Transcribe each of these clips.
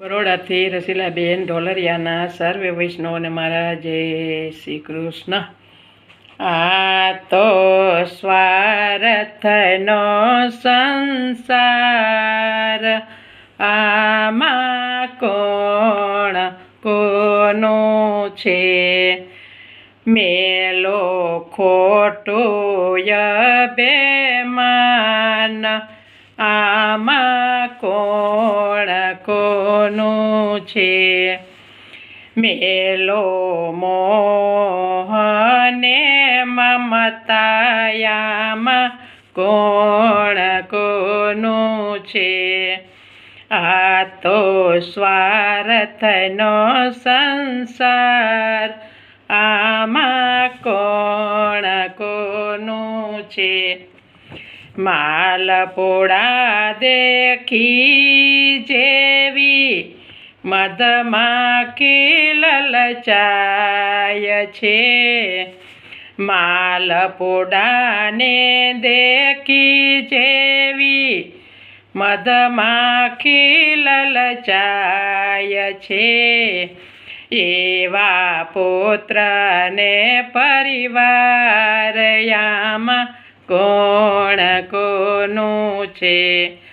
બરોડાથી રસીલાબેન, ઢોલરિયાના સર્વે વૈષ્ણવને મારા જય શ્રી કૃષ્ણ. આ તો સ્વાર્થનો સંસાર. આમાં કોણ કોનો છે? મેલો ખોટું બેમાન આમાં કોણ છે. મેલો મોહને મમતાયામાં કોણ કોનું છે? આ તો સ્વાર્થનો સંસાર. આમાં કોણ કોનું છે? માલપોડા દેખી જેવી મધમાખી લલચાય છે. માલપોડાને દેખી જેવી મધમાખી લલચાય છે. એવા પુત્રને પરિવારયામાં કોણ કોનું છે?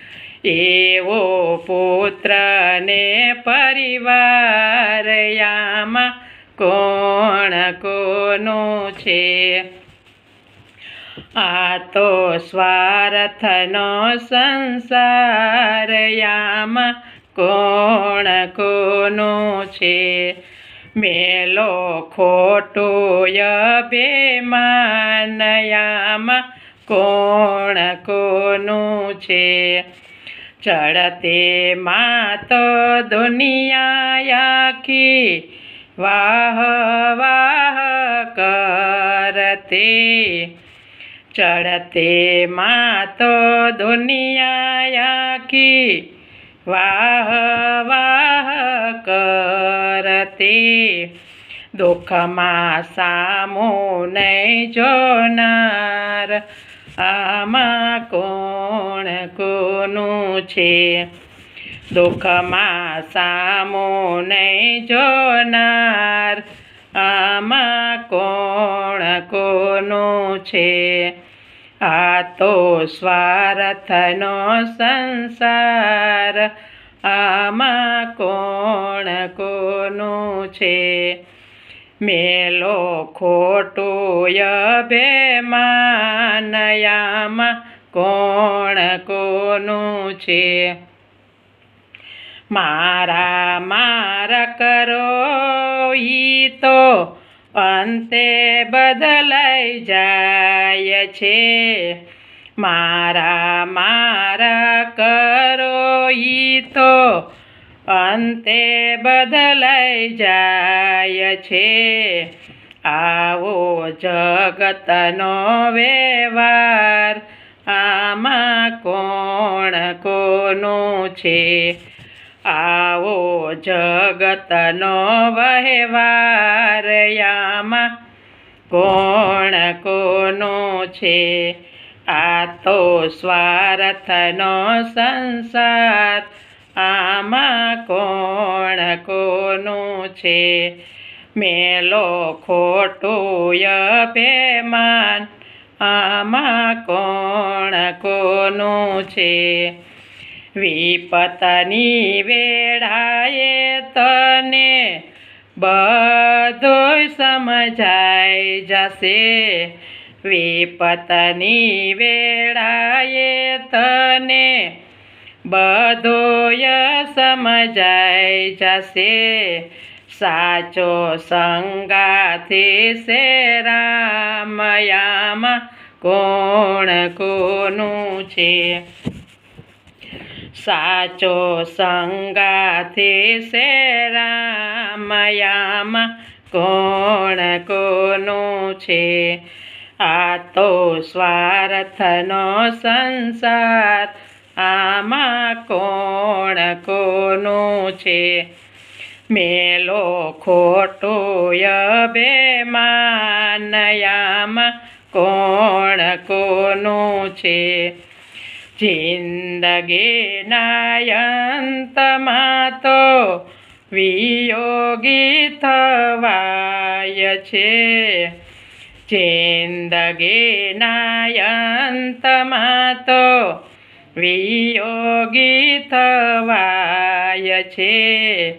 એવો પુત્રને પરિવારયામાં કોણ કોનું છે? આ તો સ્વાર્થનો સંસારયામાં કોણ કોનું છે? મેલો ખોટોય બેમાનયામાં કોણ કોનું છે? ચડતે માં તો દુનિયા આખી વાહ વાહ કરતે. ચડતે માં તો દુનિયા આખી વાહ વાહ કરતે. દુઃખમાં સામો નહીં જોનાર આમાં કોણ કોનું છે? દુઃખમાં સામો નહીં જોનાર. આમાં કોણ કોનું છે? આ તો સ્વાર્થનો સંસાર. આમાં કોણ કોનું છે? મેલો ખોટોય બેમાનયામાં કોણ કોનું છે? મારા માર કરો ઈ તો અંતે બદલાઈ જાય છે. મારા મારા કરો ઈ તો અંતે બદલાઈ જાય છે. આવો જગતનો વ્યવહાર, આમાં કોણ કોનું છે? આવો જગતનો વહેવાર આમાં કોણ કોનું છે? આ તો સ્વાર્થનો સંસાર આમાં કોણ કોનું છે? મેલો ખોટું બેમાન આમાં કોણ કોનું છે? વિપતની વેળાએ તને બધું સમજાઈ જશે. વિપતની વેળાએ તને બધોય સમજાઈ જશે. સાચો સંગાથી સે રામયામાં કોણ કોનું છે? સાચો સંગાથી સે રામયામાં કોણ કોનું છે? આ તો સ્વાર્થનો સંસાર આમાં કોણ કોનું છે? મેલો ખોટુય બેમાનયામાં કોણ કોનું છે? જિંદગીના તો વિયોગી થવાય છે. જિંદગીના અંતમાં તો વિયોગી થવાય છે.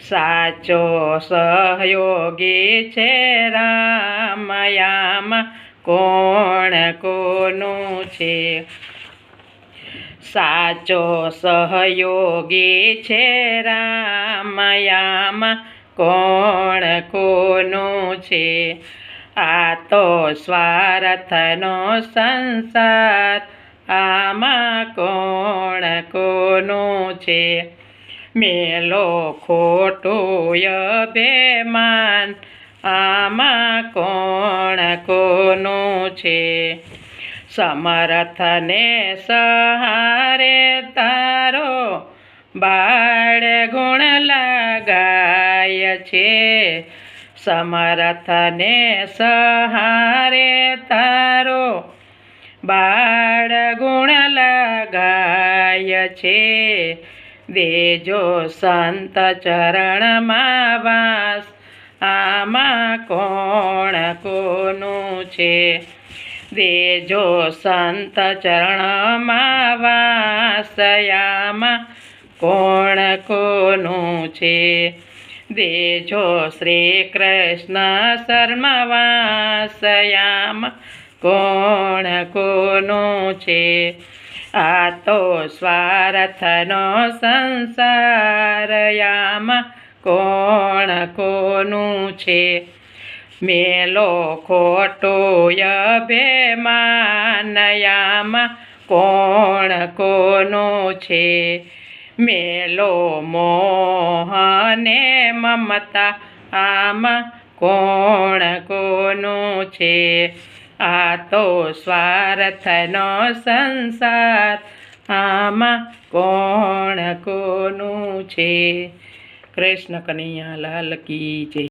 સાચો સહયોગી છે રામયામાં. કોણ કોનું છે? સાચો સહયોગી છે રામયામાં. કોણ કોનું છે? આ તો સ્વાર્થનો સંસાર આમાં કોણ કોનું છે? મેલો ખોટું અભિમાન. આમાં કોણ કોનું છે? સમર્થને સહારે તારો બાળ ગુણ લગાય છે. સમર્થને સહારે તારો બાળ ગુણ લગાય છે. દેજો સંત ચરણમાં વાસ. આમાં કોણ કોનું છે? દેજો સંત ચરણમાં વાસયામાં કોણ કોનું છે? દેજો શ્રી કૃષ્ણ શર્મવાસયામાં કોણ કોનું છે? આ તો સ્વાર્થનો સંસારયામાં કોણ કોનું છે? મેલો ખોટો અભિમાનયામાં કોણ કોનું છે? મેલો મોહને મમતા આમાં કોણ કોનું છે? આ તો સ્વાર્થનો સંસાર. આમાં કોણ કોનું છે? કૃષ્ણ કનૈયા લાલ કી જય.